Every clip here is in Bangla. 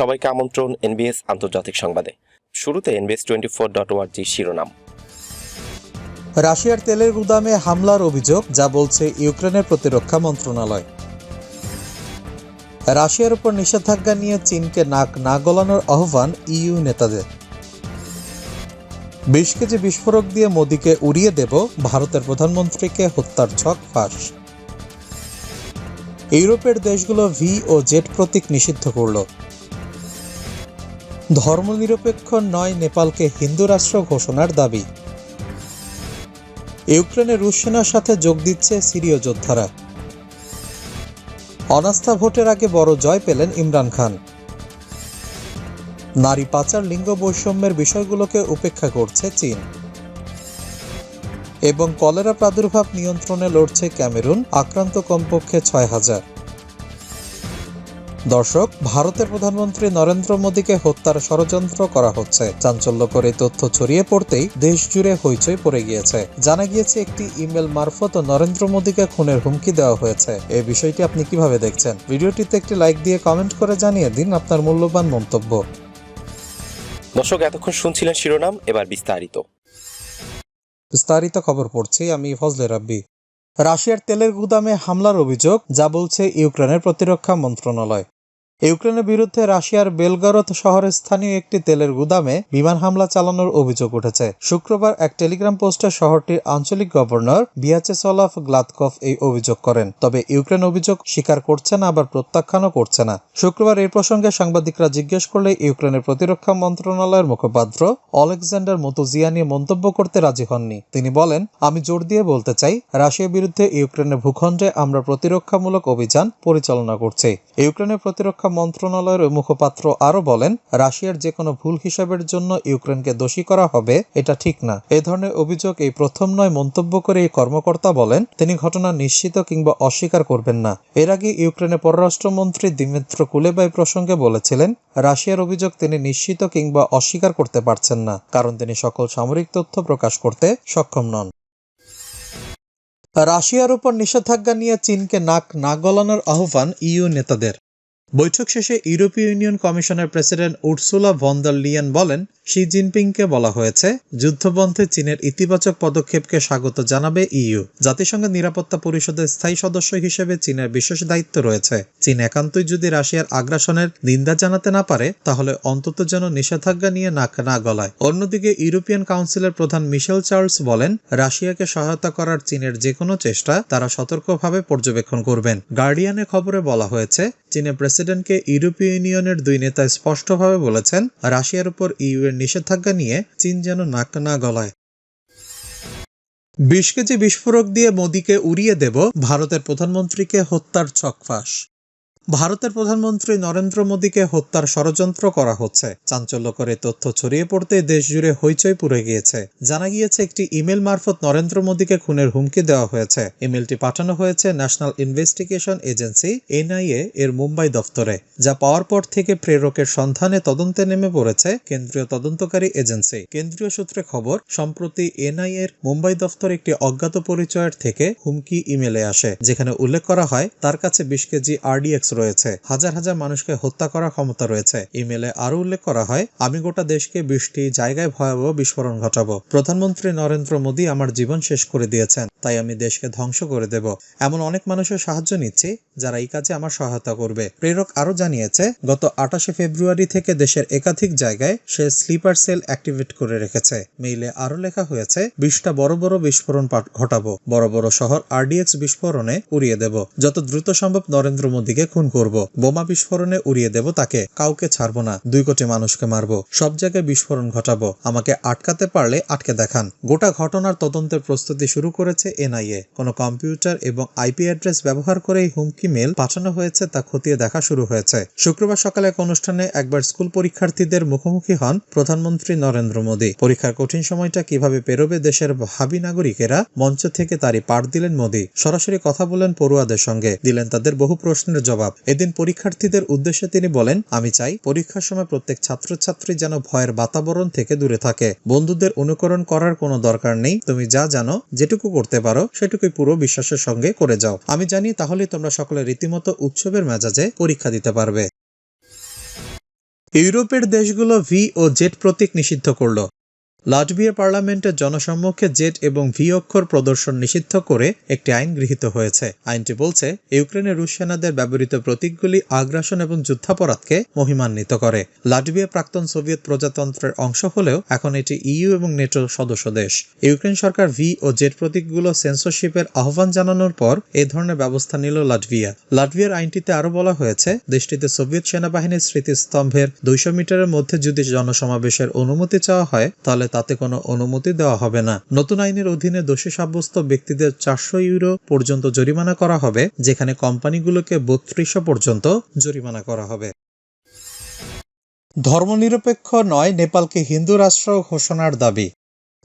সবাইকে আমন্ত্রণ এনবিএস আন্তর্জাতিক সংবাদে। শুরুতে এনবিএস টোয়েন্টি ফোর ডট ওয়ার্জি শিরোনাম। রাশিয়ার তেলের গুদামে হামলার অভিযোগ, যা বলছে ইউক্রেনের প্রতিরক্ষা মন্ত্রণালয়। রাশিয়ার উপর নিষেধাজ্ঞা নিয়ে চীনকে নাক না গলানোর আহ্বান ইইউ নেতাদের। বিশ কেজি বিস্ফোরক দিয়ে মোদীকে উড়িয়ে দেব ভারতের প্রধানমন্ত্রীকে হত্যার ছক ফাঁস। ইউরোপের দেশগুলো ভি ও জেট প্রতীক নিষিদ্ধ করল। ধর্মনিরপেক্ষ নয় নেপালকে হিন্দু রাষ্ট্র ঘোষণার দাবি। ইউক্রেনে রুশ সেনার সাথে যোগ দিচ্ছে সিরীয় যোদ্ধারা। অনাস্থা ভোটের আগে বড় জয় পেলেন ইমরান খান। নারী পাচার লিঙ্গ বৈষম্যের বিষয়গুলোকে উপেক্ষা করছে চীন। এবং কলেরা প্রাদুর্ভাব নিয়ন্ত্রণে লড়ছে ক্যামেরুন, আক্রান্ত কমপক্ষে ছয় হাজার। দর্শক ভারতের প্রধানমন্ত্রী নরেন্দ্র মোদীকে হত্যার ষড়যন্ত্র করা হচ্ছে। চাঞ্চল্যকর এই তথ্য ছড়িয়ে পড়তেই দেশ জুড়ে হইচই পড়ে গিয়েছে। জানা গিয়েছে একটি ইমেল মারফত নরেন্দ্র মোদীকে খুনের হুমকি দেওয়া হয়েছে। এই বিষয়টি আপনি কীভাবে দেখছেন? ভিডিওটিতে একটি লাইক দিয়ে কমেন্ট করে জানিয়ে দিন আপনার মূল্যবান মন্তব্য। দর্শক এতক্ষণ শুনছিলেন শিরোনাম এবার বিস্তারিত। বিস্তারিত খবর পড়ছি আমি ফজলে রাব্বি। রাশিয়ার তেলের গুদামে হামলার অভিযোগ যা বলছে ইউক্রেনের প্রতিরক্ষা মন্ত্রণালয়। ইউক্রেনের বিরুদ্ধে রাশিয়ার বেলগরদ শহরের স্থানীয় একটি তেলের গুদামে বিমান হামলা চালানোর অভিযোগ উঠেছে। শুক্রবার এক টেলিগ্রাম পোস্টে শহরটির আঞ্চলিক গভর্নর বিয়াচেসলাভ গ্লাদকভ এই অভিযোগ করেন। তবে ইউক্রেন অভিযোগ স্বীকার করছে না, আবার প্রত্যাখ্যানও করছে না। শুক্রবার এই প্রসঙ্গে সাংবাদিকরা জিজ্ঞেস করলে ইউক্রেনের প্রতিরক্ষা মন্ত্রণালয়ের মুখপাত্র অলেকজান্ডার মতুজিয়ানি মন্তব্য করতে রাজি হননি। তিনি বলেন, আমি জোর দিয়ে বলতে চাই, রাশিয়ার বিরুদ্ধে ইউক্রেনের ভূখণ্ডে আমরা প্রতিরক্ষামূলক অভিযান পরিচালনা করছি। ইউক্রেনের প্রতিরক্ষা মন্ত্রণালয়ের মুখপাত্র আরও বলেন, রাশিয়ার যে কোনো ভুল হিসাবের জন্য ইউক্রেনকে দোষী করা হবে, এটা ঠিক না। এ ধরনের অভিযোগ এই প্রথম নয় মন্তব্য করে এই কর্মকর্তা বলেন, তিনি ঘটনা নিশ্চিত কিংবা অস্বীকার করবেন না। এর আগে ইউক্রেনের পররাষ্ট্রমন্ত্রী দিমিত্র কুলেবাই প্রসঙ্গে বলেছিলেন, রাশিয়ার অভিযোগ তিনি নিশ্চিত কিংবা অস্বীকার করতে পারছেন না, কারণ তিনি সকল সামরিক তথ্য প্রকাশ করতে সক্ষম নন। রাশিয়ার উপর নিষেধাজ্ঞা নিয়ে চীনকে নাক না গলানোর আহ্বান ইউ নেতাদের। বৈঠক শেষে ইউরোপীয় ইউনিয়ন কমিশনের প্রেসিডেন্ট উর্সুলা ভন্দার লিয়ান বলেন, শি জিনপিংকে বলা হয়েছে যুদ্ধবন্ধে চীনের ইতিবাচক পদক্ষেপকে স্বাগত জানাবে ইইউ। জাতিসংঘের নিরাপত্তা পরিষদের স্থায়ী সদস্য হিসেবে চীনের বিশেষ দায়িত্ব রয়েছে। চীন একান্তই যদি রাশিয়ার আগ্রাসনের নিন্দা জানাতে না পারে, তাহলে অন্তত যেন নিষেধাজ্ঞা নিয়ে নাক না গলায়। অন্যদিকে ইউরোপিয়ান কাউন্সিলের প্রধান মিশেল চার্লস বলেন, রাশিয়াকে সহায়তা করার চীনের যে কোনো চেষ্টা তারা সতর্কভাবে পর্যবেক্ষণ করবেন। গার্ডিয়ানের খবরে বলা হয়েছে, চীনের প্রেসিডেন্টকে ইউরোপীয় ইউনিয়নের দুই নেতা স্পষ্টভাবে বলেছেন, রাশিয়ার উপর ইউ এর নিষেধাজ্ঞা নিয়ে চীন যেন নাক না গলায়। বিশ কেজি বিস্ফোরক দিয়ে মোদীকে উড়িয়ে দেব ভারতের প্রধানমন্ত্রীকে হত্যার ছকফাঁস। ভারতের প্রধানমন্ত্রী নরেন্দ্র মোদীকে হত্যার ষড়যন্ত্র করা হচ্ছে। চাঞ্চল্যকর এই তথ্য ছড়িয়ে পড়তে দেশ জুড়ে হইচই পুড়ে গিয়েছে। জানা গিয়েছে, একটি ইমেল মারফত নরেন্দ্র মোদীকে খুনের হুমকি দেওয়া হয়েছে। ইমেলটি পাঠানো হয়েছে ন্যাশনাল ইনভেস্টিগেশন এজেন্সি, এনআইএ, এর মুম্বাই দফতরে, যা পাওয়ার পর থেকে প্রেরকের সন্ধানে তদন্তে নেমে পড়েছে কেন্দ্রীয় তদন্তকারী এজেন্সি। কেন্দ্রীয় সূত্রে খবর, সম্প্রতি এনআইএ এর মুম্বাই দফতর একটি অজ্ঞাত পরিচয়ের থেকে হুমকি ইমেলে আসে, যেখানে উল্লেখ করা হয়, তার কাছে বিশ কেজি আরডিএক্স রয়েছে। হাজার হাজার মানুষকে হত্যা করার ক্ষমতা রয়েছে। ইমেলে আরও উল্লেখ করা হয়, আমি গোটা দেশকে বৃষ্টি, জায়গায় ভয়াবহ বিস্ফোরণ ঘটাবো। প্রধানমন্ত্রী নরেন্দ্র মোদী আমার জীবন শেষ করে দিয়েছেন, তাই আমি দেশকে ধ্বংস করে দেব। এমন অনেক মানুষের সাহায্য নিচ্ছি, যারা এই কাজে আমার সহায়তা করবে। প্রেরক আরও জানিয়েছে, গত আটাশে ফেব্রুয়ারি থেকে দেশের একাধিক জায়গায় সে স্লিপার সেল অ্যাক্টিভেট করে রেখেছে। মেইলে আরও লেখা হয়েছে, বিশটা বড় বড় বিস্ফোরণ ঘটাবো, বড় বড় শহর আরডিএক্স বিস্ফোরণে উড়িয়ে দেব। যত দ্রুত সম্ভব নরেন্দ্র মোদীকে খুন করব, বোমা বিস্ফোরণে উড়িয়ে দেব তাকে, কাউকে ছাড়ব না, দুই কোটি মানুষকে মারবো, সব জায়গায় বিস্ফোরণ ঘটাবো, আমাকে আটকাতে পারলে আটকে দেখান। গোটা ঘটনার তদন্তের প্রস্তুতি শুরু করেছে এনআইএ। কোনো কম্পিউটার এবং আইপি অ্যাড্রেস ব্যবহার করে হুমকি মেল পাঠানো হয়েছে তা খতিয়ে দেখা শুরু হয়েছে। শুক্রবার সকালে এক অনুষ্ঠানে একবার স্কুল পরীক্ষার্থীদের মুখোমুখি হন প্রধানমন্ত্রী নরেন্দ্র মোদী। পরীক্ষার কঠিন সময়টা কীভাবে পেরোবে দেশের ভাবি নাগরিকেরা, মঞ্চ থেকে তারই পাঠ দিলেন মোদী। সরাসরি কথা বলেন পড়ুয়াদের সঙ্গে, দিলেন তাদের বহু প্রশ্নের জবাব। এদিন পরীক্ষার্থীদের উদ্দেশ্যে তিনি বলেন, আমি চাই পরীক্ষার সময় প্রত্যেক ছাত্রছাত্রী যেন ভয়ের বাতাবরণ থেকে দূরে থাকে। বন্ধুদের অনুকরণ করার কোনো দরকার নেই। তুমি যা জানো, যেটুকু করতে পারো, সেটুকুই পুরো বিশ্বাসের সঙ্গে করে যাও। আমি জানি তাহলে তোমরা সকলে রীতিমতো উৎসবের মেজাজে পরীক্ষা দিতে পারবে। ইউরোপের দেশগুলো ভি ও জেড প্রতীক নিষিদ্ধ করল। লাটভিয়া পার্লামেন্টের জনসম্মুখে জেড এবং ভি অক্ষর প্রদর্শন নিষিদ্ধ করে একটি আইন গৃহীত হয়েছে। আইনটি বলছে, ইউক্রেনের রুশ সেনাদের ব্যবহৃত প্রতীকগুলি আগ্রাসন এবং যুদ্ধাপরাধকে মহিমান্বিত করে। লাটভিয়া প্রাক্তন সোভিয়েত প্রজাতন্ত্রের অংশ হলেও এখন এটি ইইউ এবং নেটোর সদস্য দেশ। ইউক্রেন সরকার ভি ও জেড প্রতীকগুলো সেন্সরশিপের আহ্বান জানানোর পর এ ধরনের ব্যবস্থা নিল লাটভিয়া লাটভিয়ার আইনটিতে আরও বলা হয়েছে, দেশটিতে সোভিয়েত সেনাবাহিনীর স্মৃতিস্তম্ভের দুইশো মিটারের মধ্যে যদি জনসমাবেশের অনুমতি চাওয়া হয়, তাহলে তাতে কোনো অনুমতি দেওয়া হবে না। নতুন আইনের অধীনে দোষী সাব্যস্ত ব্যক্তিদের চারশো ইউরো পর্যন্ত জরিমানা করা হবে, যেখানে কোম্পানিগুলোকে বত্রিশশো পর্যন্ত জরিমানা করা হবে। ধর্মনিরপেক্ষ নয়, নেপালকে হিন্দু রাষ্ট্র ঘোষণার দাবি।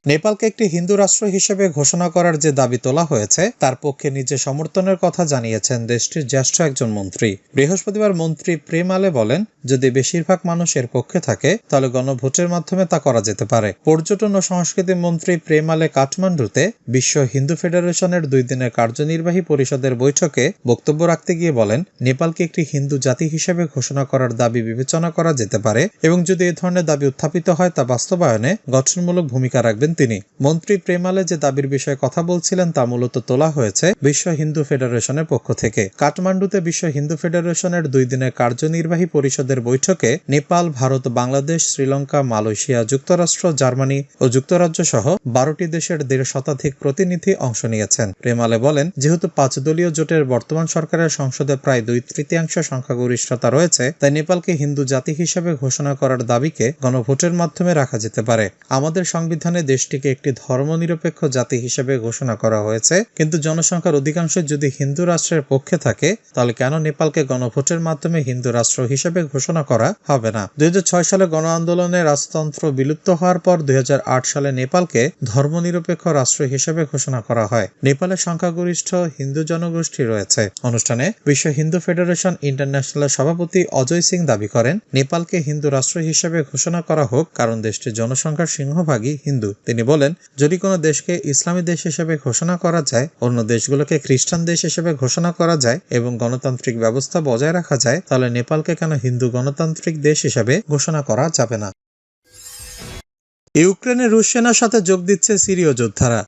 নেপালকে একটি হিন্দু রাষ্ট্র হিসেবে ঘোষণা করার যে দাবি তোলা হয়েছে, তার পক্ষে নিজে সমর্থনের কথা জানিয়েছেন দেশটির জ্যেষ্ঠ একজন মন্ত্রী। বৃহস্পতিবার মন্ত্রী প্রেম আলে বলেন, যদি বেশিরভাগ মানুষ এর পক্ষে থাকে, তাহলে গণভোটের মাধ্যমে তা করা যেতে পারে। পর্যটন ও সংস্কৃতি মন্ত্রী প্রেম আলে কাঠমান্ডুতে বিশ্ব হিন্দু ফেডারেশনের দুই দিনের কার্যনির্বাহী পরিষদের বৈঠকে বক্তব্য রাখতে গিয়ে বলেন, নেপালকে একটি হিন্দু জাতি হিসেবে ঘোষণা করার দাবি বিবেচনা করা যেতে পারে এবং যদি এ ধরনের দাবি উত্থাপিত হয়, তা বাস্তবায়নে গঠনমূলক ভূমিকা রাখবেন তিনি। মন্ত্রী প্রেমালে যে দাবির বিষয়ে কথা বলছিলেন তা মূলত তোলা হয়েছে বিশ্ব হিন্দু ফেডারেশনের পক্ষ থেকে। কাঠমান্ডুতে বিশ্ব হিন্দু ফেডারেশনের দুই দিনের কার্যনির্বাহী পরিষদের বৈঠকে নেপাল, ভারত, বাংলাদেশ, শ্রীলঙ্কা, মালয়েশিয়া, যুক্তরাষ্ট্র, জার্মানি ও যুক্তরাজ্য সহ বারোটি দেশের দেড় শতাধিক প্রতিনিধি অংশ নিয়েছেন। প্রেমালে বলেন, যেহেতু পাঁচ দলীয় জোটের বর্তমান সরকারের সংসদে প্রায় দুই তৃতীয়াংশ সংখ্যাগরিষ্ঠতা রয়েছে, তাই নেপালকে হিন্দু জাতি হিসেবে ঘোষণা করার দাবিকে গণভোটের মাধ্যমে রাখা যেতে পারে। আমাদের সংবিধানে দেশটিকে একটি ধর্মনিরপেক্ষ জাতি হিসেবে ঘোষণা করা হয়েছে। কিন্তু জনসংখ্যার অধিকাংশ যদি হিন্দু রাষ্ট্রের পক্ষে থাকে, তাহলে কেন নেপালকে গণভোটের মাধ্যমে হিন্দু রাষ্ট্র হিসেবে ঘোষণা করা হবে না? দুই সালে গণ আন্দোলনে রাজতন্ত্র বিলুপ্ত হওয়ার পর দুই সালে নেপালকে ধর্মনিরপেক্ষ রাষ্ট্র হিসেবে ঘোষণা করা হয়। নেপালের সংখ্যাগরিষ্ঠ হিন্দু জনগোষ্ঠী রয়েছে। অনুষ্ঠানে বিশ্ব হিন্দু ফেডারেশন ইন্টারন্যাশনালের সভাপতি অজয় সিং দাবি করেন, নেপালকে হিন্দু রাষ্ট্র হিসেবে ঘোষণা করা হোক, কারণ দেশটির জনসংখ্যার সিংহভাগই হিন্দু। তিনি বলেন, যদি কোনো দেশকে ইসলামী দেশ হিসেবে ঘোষণা করা যায়, অন্য দেশগুলোকে খ্রিস্টান দেশ হিসেবে ঘোষণা করা যায় এবং গণতান্ত্রিক ব্যবস্থা বজায় রাখা যায়, তাহলে নেপালকে কেন হিন্দু গণতান্ত্রিক দেশ হিসেবে ঘোষণা করা যাবে না? ইউক্রেনে রুশ সেনার সাথে যোগ দিচ্ছে সিরীয় যোদ্ধারা।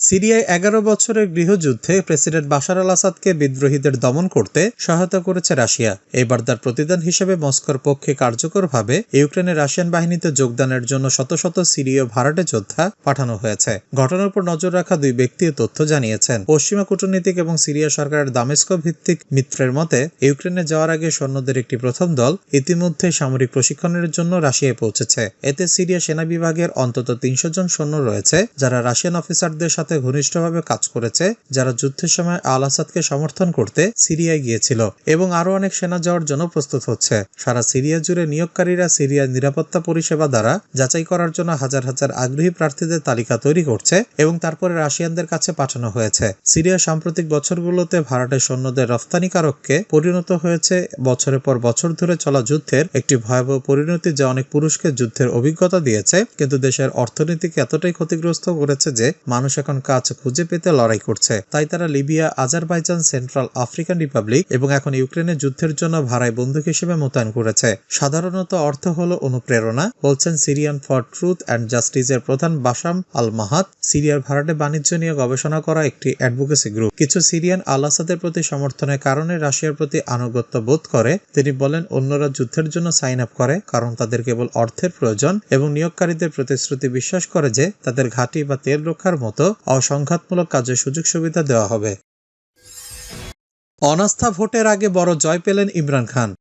সিরিয়ায় এগারো বছরের গৃহযুদ্ধে প্রেসিডেন্ট বাশার আল আসাদকে বিদ্রোহীদের দমন করতে সহায়তা করেছে রাশিয়া। এবার তার প্রতিদান হিসেবে মস্কোর পক্ষে কার্যকরভাবে ইউক্রেনের রাশিয়ান বাহিনীতে যোগদানের জন্য শত শত সিরীয় ভাড়াটে যোদ্ধা পাঠানো হয়েছে। ঘটনার উপর নজর রাখা দুই ব্যক্তি তথ্য জানিয়েছেন। পশ্চিমা কূটনীতিক এবং সিরিয়া সরকারের দামেস্ক ভিত্তিক মিত্রের মতে, ইউক্রেনে যাওয়ার আগে সৈন্যদের একটি প্রথম দল ইতিমধ্যে সামরিক প্রশিক্ষণের জন্য রাশিয়ায় পৌঁছেছে। এতে সিরিয়া সেনা বিভাগের অন্তত তিনশো জন সৈন্য রয়েছে, যারা রাশিয়ান অফিসারদের সাথে ঘনিষ্ঠভাবে কাজ করেছে, যারা যুদ্ধের সময় আল আসাদকে সমর্থন করতে সিরিয়ায় গিয়েছিল এবং আরও অনেক সেনা যাওয়ার জন্য প্রস্তুত হচ্ছে। সারা সিরিয়া জুড়ে নিয়োগকারীরা সিরিয়ার নিরাপত্তা পরিষেবা দ্বারা যাচাই করার জন্য হাজার হাজার আগ্রহী প্রার্থীদের তালিকা তৈরি করছে এবং তারপরে রাশিয়ানদের কাছে পাঠানো হয়েছে। সিরিয়া সাম্প্রতিক বছরগুলোতে ভাড়াটে সৈন্যদের রফতানিকারককে পরিণত হয়েছে। বছরের পর বছর ধরে চলা যুদ্ধের একটি ভয়াবহ পরিণতি যা অনেক পুরুষকে যুদ্ধের অভিজ্ঞতা দিয়েছে, কিন্তু দেশের অর্থনীতিকে এতটাই ক্ষতিগ্রস্ত করেছে যে মানুষ এখন কাজ খুঁজে পেতে লড়াই করছে। তাই তারা Libya, Azerbaijan, Central African Republic এবং এখন ইউক্রেনের যুদ্ধের জন্য ভাড়ায় বন্দুক হিসেবে মোতায়েন করেছে। সাধারণত অর্থ হল অনুপ্রেরণা, বলছেন সিরিয়ান ফর ট্রুথ অ্যান্ড জাস্টিসের প্রধান বাসাম আল মাহাত সিরিয়ার ভাড়াটে বাণিজ্য নিয়ে গবেষণা করা একটি অ্যাডভোকেসি গ্রুপ। কিছু সিরিয়ান আল আসাদের প্রতি সমর্থনের কারণে রাশিয়ার প্রতি আনুগত্য বোধ করে। তিনি বলেন, অন্যরা যুদ্ধের জন্য সাইন আপ করে, কারণ তাদের কেবল অর্থের প্রয়োজন এবং নিয়োগকারীদের প্রতিশ্রুতি বিশ্বাস করে যে তাদের ঘাঁটি বা তেল রক্ষার মতো অসংঘাতমূলক কাজের সুযোগ সুবিধা দেওয়া হবে। অনাস্থা ভোটের আগে বড় জয় পেলেন ইমরান খান।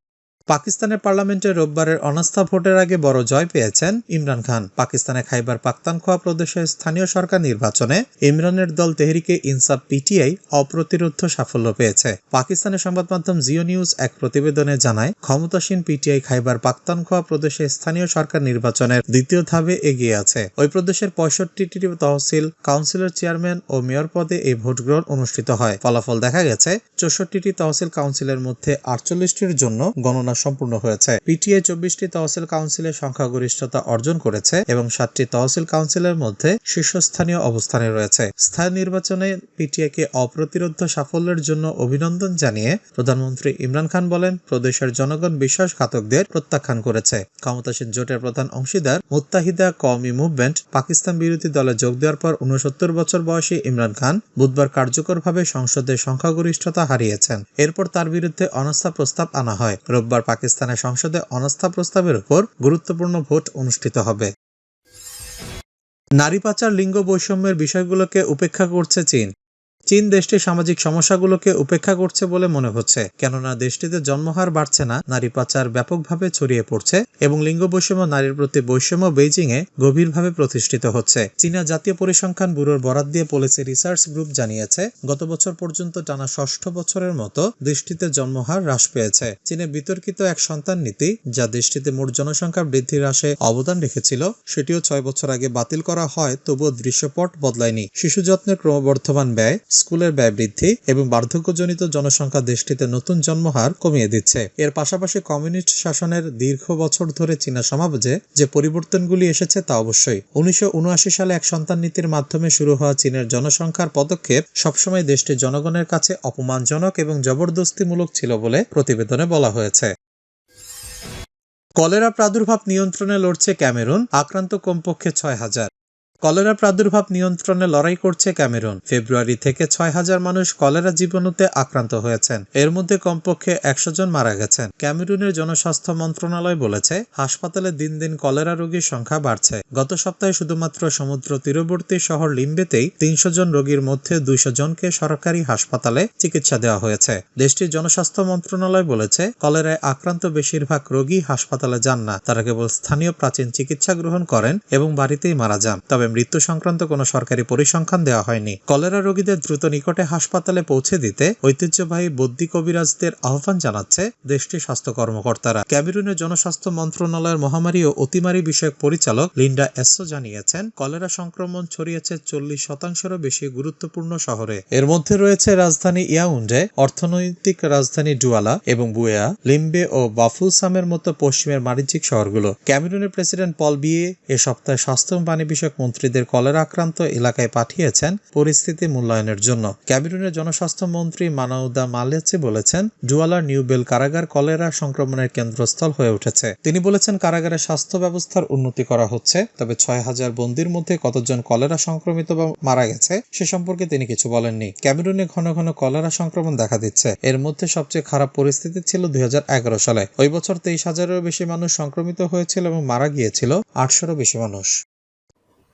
পাকিস্তানের পার্লামেন্টে রোববারের অনাস্থা ভোটের আগে বড় জয় পেয়েছেন ইমরান খান। পাকিস্তানে খাইবার পাক্তানখোয়া প্রদেশের স্থানীয় সরকার নির্বাচনে ইমরানের দল তেহরিকে ইনসাফ পিটিআই অপ্রতিরোধ সাফল্য পেয়েছে। পাকিস্তানের সংবাদ মাধ্যম জিও নিউজ এক প্রতিবেদনে জানায়, ক্ষমতাসীন পিটিআই খাইবার পাক্তানখোয়া প্রদেশে স্থানীয় সরকার নির্বাচনের দ্বিতীয় ধাপে এগিয়ে আছে। ওই প্রদেশের পঁয়ষট্টিটি তহসিল কাউন্সিলর চেয়ারম্যান ও মেয়র পদে এই ভোট গ্রহণ অনুষ্ঠিত হয়। ফলাফল দেখা গেছে, চৌষট্টিটি তহসিল কাউন্সিলের মধ্যে আটচল্লিশটির জন্য গণনা গণনা সম্পূর্ণ হয়েছে। পিটিএ চব্বিশটি তহসিল কাউন্সিলের সংখ্যাগরিষ্ঠতা অর্জন করেছে এবং সাতটি তহসিল কাউন্সিলের মধ্যে শীর্ষস্থানীয় অবস্থানে রয়েছে। স্থায়ী নির্বাচনে পিটিএকে অপ্রতিরোধ সাফল্যের জন্য অভিনন্দন জানিয়ে প্রধানমন্ত্রী ইমরান খান বলেন, প্রদেশের জনগণ বিশ্বাসঘাতকদের প্রত্যাখ্যান করেছে। ক্ষমতাসীন জোটের প্রধান অংশীদার মুত্তাহিদা কওমি মুভমেন্ট পাকিস্তান বিরোধী দলে যোগ দেওয়ার পর উনসত্তর বছর বয়সী ইমরান খান বুধবার কার্যকরভাবে সংসদে সংখ্যাগরিষ্ঠতা হারিয়েছেন। এরপর তার বিরুদ্ধে অনাস্থা প্রস্তাব আনা হয়। রোববার পাকিস্তানের সংসদে অনাস্থা প্রস্তাবের উপর গুরুত্বপূর্ণ ভোট অনুষ্ঠিত হবে। নারী পাচার, লিঙ্গ বৈষম্যের বিষয়গুলোকে উপেক্ষা করছে চীন। চীন দেশটির সামাজিক সমস্যাগুলোকে উপেক্ষা করছে বলে মনে হচ্ছে। কেননা, দেশটিতে জন্মহার বাড়ছে না, নারী পাচার ব্যাপকভাবে ছড়িয়ে পড়ছে এবং লিঙ্গ বৈষম্য নারীর প্রতি বৈষম্য বেইজিং এ গভীরভাবে প্রতিষ্ঠিত হচ্ছে। চীনা জাতীয় পরিসংখ্যান ব্যুরোর বরাদ দিয়ে পলিসি রিসার্চ গ্রুপ জানিয়েছে, গত বছর পর্যন্ত টানা ষষ্ঠ বছরের মতো দেশটিতে জন্মহার হ্রাস পেয়েছে। চীনে বিতর্কিত এক সন্তান নীতি, যা দেশটিতে মোট জনসংখ্যা বৃদ্ধি হ্রাসে অবদান রেখেছিল, সেটিও ছয় বছর আগে বাতিল করা হয়, তবুও দৃশ্যপট বদলায়নি। শিশু যত্নের ক্রমবর্ধমান ব্যয় স্কুলের ব্যয় বৃদ্ধি এবং বার্ধক্যজনিত জনসংখ্যা দেশটিতে নতুন জন্মহার কমিয়ে দিচ্ছে। এর পাশাপাশি কমিউনিস্ট শাসনের দীর্ঘ বছর ধরে চীনা সমাজে যে পরিবর্তনগুলি এসেছে তা অবশ্যই। উনিশশো উনআশি সালে এক সন্তান নীতির মাধ্যমে শুরু হওয়া চীনের জনসংখ্যার পদক্ষেপ সবসময় দেশটির জনগণের কাছে অপমানজনক এবং জবরদস্তিমূলক ছিল বলে প্রতিবেদনে বলা হয়েছে। কলেরা প্রাদুর্ভাব নিয়ন্ত্রণে লড়ছে ক্যামেরুন, আক্রান্ত কমপক্ষে ছয় হাজার। কলেরা প্রাদুর্ভাব নিয়ন্ত্রণে লড়াই করছে ক্যামেরুন। ফেব্রুয়ারি থেকে ছয় হাজার মানুষ কলেরা জীবাণুতে আক্রান্ত হয়েছেন। এর মধ্যে কমপক্ষে একশো জন মারা গেছেন। ক্যামেরুনের জনস্বাস্থ্য মন্ত্রণালয় বলেছে, হাসপাতালে দিন দিন কলেরা রোগীর সংখ্যা বাড়ছে। গত সপ্তাহে শুধুমাত্র সমুদ্র তীরবর্তী শহর লিম্বেতেই তিনশো জন রোগীর মধ্যে দুইশো জনকে সরকারি হাসপাতালে চিকিৎসা দেওয়া হয়েছে। দেশটির জনস্বাস্থ্য মন্ত্রণালয় বলেছে, কলেরায় আক্রান্ত বেশিরভাগ রোগী হাসপাতালে যান না। তারা কেবল স্থানীয় প্রাচীন চিকিৎসা গ্রহণ করেন এবং বাড়িতেই মারা যান। তবে মৃত্যু সংক্রান্ত কোনো সরকারি পরিসংখ্যান দেওয়া হয়নি। কলেরা রোগীদের দ্রুত নিকটে হাসপাতালে পৌঁছে দিতে ঐতিহ্যবাহী বদ্যি কবিরাজদের আহ্বান জানাচ্ছে দেশটির স্বাস্থ্য কর্মকর্তারা। ক্যামেরুনের জনস্বাস্থ্য মন্ত্রণালয়ের মহামারী ও অতিমারী বিষয়ক পরিচালক লিন্ডা এসো জানিয়েছেন, কলেরা সংক্রমণ ছড়িয়েছে চল্লিশ শতাংশেরও বেশি গুরুত্বপূর্ণ শহরে। এর মধ্যে রয়েছে রাজধানী ইয়াউন্ডে, অর্থনৈতিক রাজধানী ডুয়ালা এবং বুয়া লিম্বে ও বাফুলসামের মতো পশ্চিমের বাণিজ্যিক শহরগুলো। ক্যামেরুনের প্রেসিডেন্ট পল বিয়ে এ সপ্তাহে স্বাস্থ্য পানি বিষয়ক মন্ত্রীদের কলেরা আক্রান্ত এলাকায় পাঠিয়েছেন পরিস্থিতি মূল্যায়নের জন্য। ক্যামেরুনের জনস্বাস্থ্য মন্ত্রী মানাউদা মালেচে বলেছেন ডুয়ালার নিউবেল কারাগার কলেরা সংক্রমণের কেন্দ্রস্থল হয়ে উঠেছে। তিনি বলেছেন কারাগারের স্বাস্থ্য ব্যবস্থার উন্নতি করা হচ্ছে, তবে ছয় হাজার বন্দির মধ্যে কতজন কলেরা সংক্রমিত বা মারা গেছে সে সম্পর্কে তিনি কিছু বলেননি। ক্যামেরুনে ঘন ঘন কলেরা সংক্রমণ দেখা দিচ্ছে। এর মধ্যে সবচেয়ে খারাপ পরিস্থিতি ছিল দুই হাজার এগারো সালে। ওই বছর তেইশ হাজারেরও বেশি মানুষ সংক্রমিত হয়েছিল এবং মারা গিয়েছিল আটশোরও বেশি মানুষ।